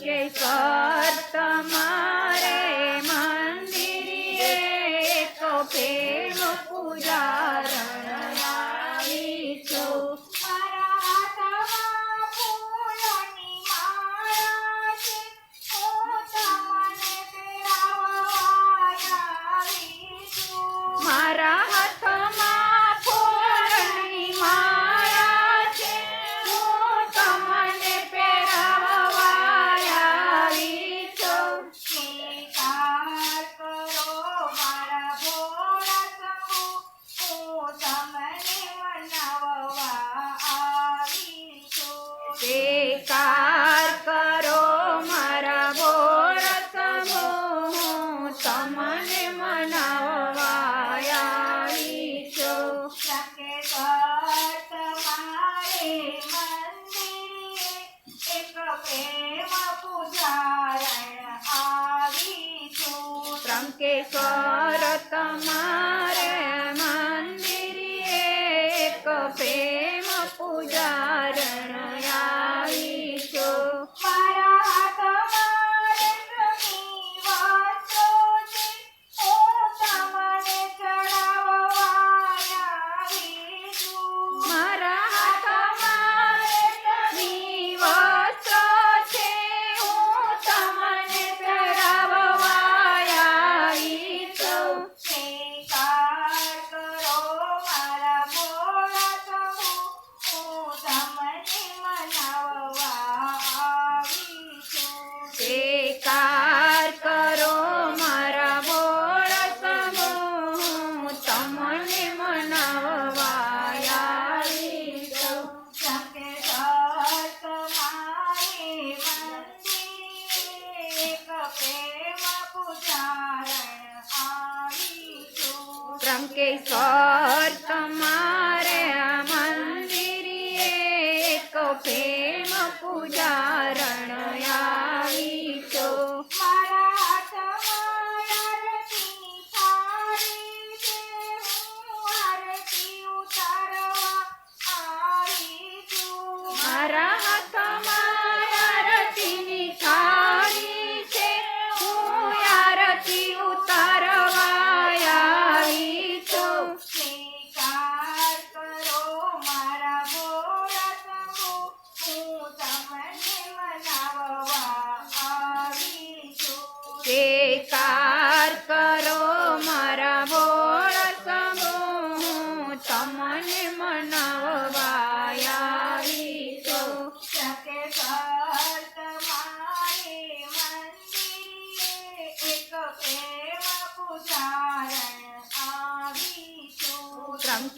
કેસર તમારે મંદિરે તો પેલો પૂજારણ આવી আমার લંકેશ્વર તમારે આ મંદિર એક પ્રેમ પૂજાર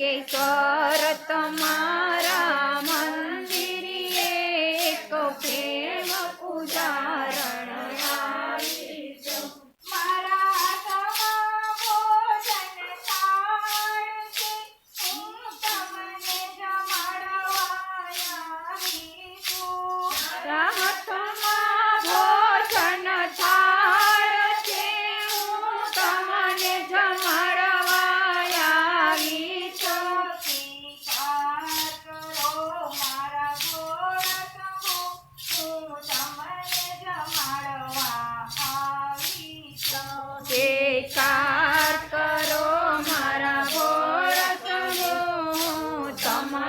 કે કરતમાં